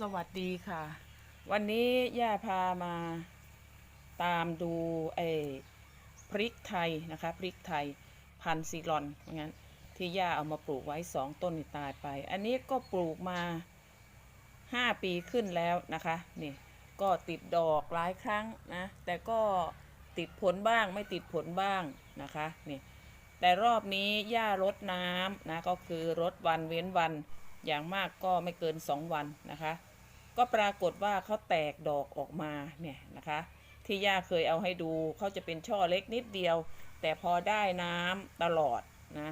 สวัสดีค่ะ วันนี้ย่าพามาตามดูไอ้พริกไทยนะคะ พริกไทยพันซีรอนงั้นที่ย่าเอามาปลูกไว้สองต้นตายไป อันนี้ก็ปลูกมาห้าปีขึ้นแล้วนะคะนี่ก็ติดดอกหลายครั้งนะแต่ก็ติดผลบ้างไม่ติดผลบ้างนะคะนี่แต่รอบนี้ย่ารดน้ำนะก็คือรดวันเว้นวัน อย่างมากก็ไม่เกิน 2 วันนะคะ ก็ปรากฏว่าเขาแตกดอกออกมาเนี่ยนะคะ ที่ย่าเคยเอาให้ดูเขาจะเป็นช่อเล็กนิดเดียว แต่พอได้น้ำตลอดนะ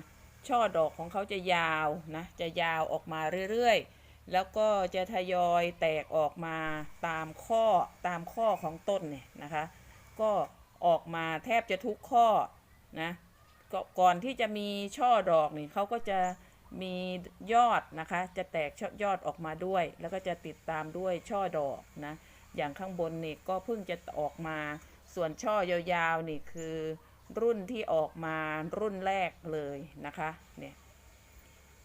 ช่อดอกของเขาจะยาวนะจะยาวออกมาเรื่อยๆ แล้วก็จะทยอยแตกออกมาตามข้อตามข้อของต้นเนี่ยนะคะ ก็ออกมาแทบจะทุกข้อนะก,ก่อนที่จะมีช่อดอกนี่เขาก็จะ มียอดนะคะ จะแตกยอดออกมาด้วย แล้วก็จะติดตามด้วยช่อดอกนะ อย่างข้างบนนี่ก็เพิ่งจะออกมา ส่วนช่อยาวๆนี่คือรุ่นที่ออกมารุ่นแรกเลยนะคะเนี่ย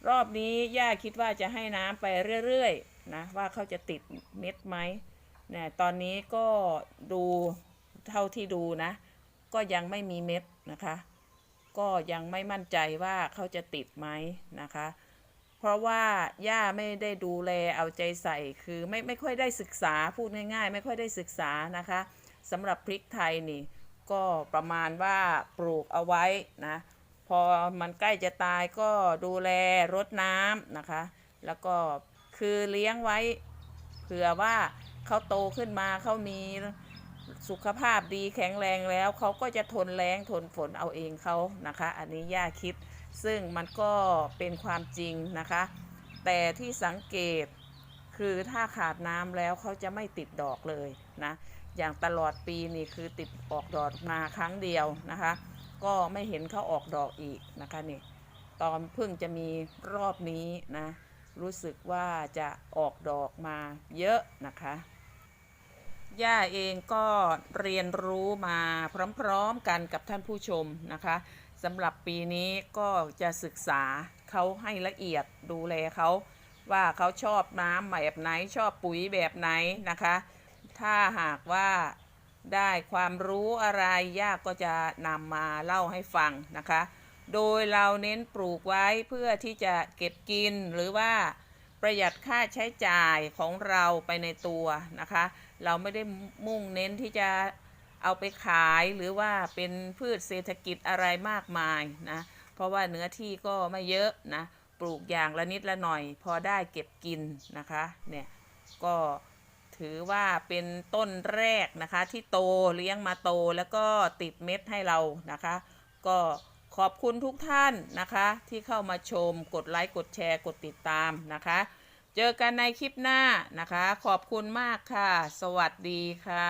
รอบนี้ย่าคิดว่าจะให้น้ำไปเรื่อยๆนะว่าเขาจะติดเม็ดไหมเนี่ยตอนนี้ก็ดูเท่าที่ดูนะ ก็ยังไม่มีเม็ดนะคะ ก็ยังไม่มั่นใจว่าเขาจะติดไหมนะคะ เพราะว่าย่าไม่ได้ดูแลเอาใจใส่คือไม่ไม่ค่อยได้ศึกษาพูดง่ายๆ ไม่ค่อยได้ศึกษานะคะสำหรับพริกไทยนี่ ก็ประมาณว่าปลูกเอาไว้นะพอมันใกล้จะตายก็ดูแลรดน้ำนะคะ แล้วก็คือเลี้ยงไว้เผื่อว่าเขาโตขึ้นมาเขามี สุขภาพดีแข็งแรงแล้วเขาก็จะทนแรงทนฝนเอาเองเขานะคะ อันนี้ย่าคิดซึ่งมันก็เป็นความจริงนะคะ แต่ที่สังเกตคือถ้าขาดน้ำแล้วเขาจะไม่ติดดอกเลยนะอย่างตลอดปีนี่คือติดออกดอกมาครั้งเดียวนะคะ ก็ไม่เห็นเขาออกดอกอีกนะคะนี่ตอนเพิ่งจะมีรอบนี้นะรู้สึกว่าจะออกดอกมาเยอะนะคะ ย่าเองก็เรียนรู้มาพร้อมๆกันกับท่านผู้ชมนะคะสำหรับปีนี้ก็จะศึกษาเขาให้ละเอียดดูแลเขาว่าเขาชอบน้ำแบบไหนชอบปุ๋ยแบบไหนนะคะ ถ้าหากว่าได้ความรู้อะไรย่าก็จะนำมาเล่าให้ฟังนะคะ โดยเราเน้นปลูกไว้เพื่อที่จะเก็บกินหรือว่าประหยัดค่าใช้จ่ายของเราไปในตัวนะคะ เราไม่ได้มุ่งเน้นที่จะเอาไปขายหรือว่าเป็นพืชเศรษฐกิจอะไรมากมายนะเพราะว่าเนื้อที่ก็ไม่เยอะนะปลูกอย่างละนิดละหน่อย พอได้เก็บกินนะคะเนี่ยก็ถือว่าเป็นต้นแรกนะคะที่โตเลี้ยงมาโตแล้วก็ติดเม็ดให้เรานะคะ ก็ขอบคุณทุกท่านนะคะ ที่เข้ามาชมกดไลค์กดแชร์กดติดตามนะคะ เจอกันในคลิปหน้านะคะ ขอบคุณมากค่ะ สวัสดีค่ะ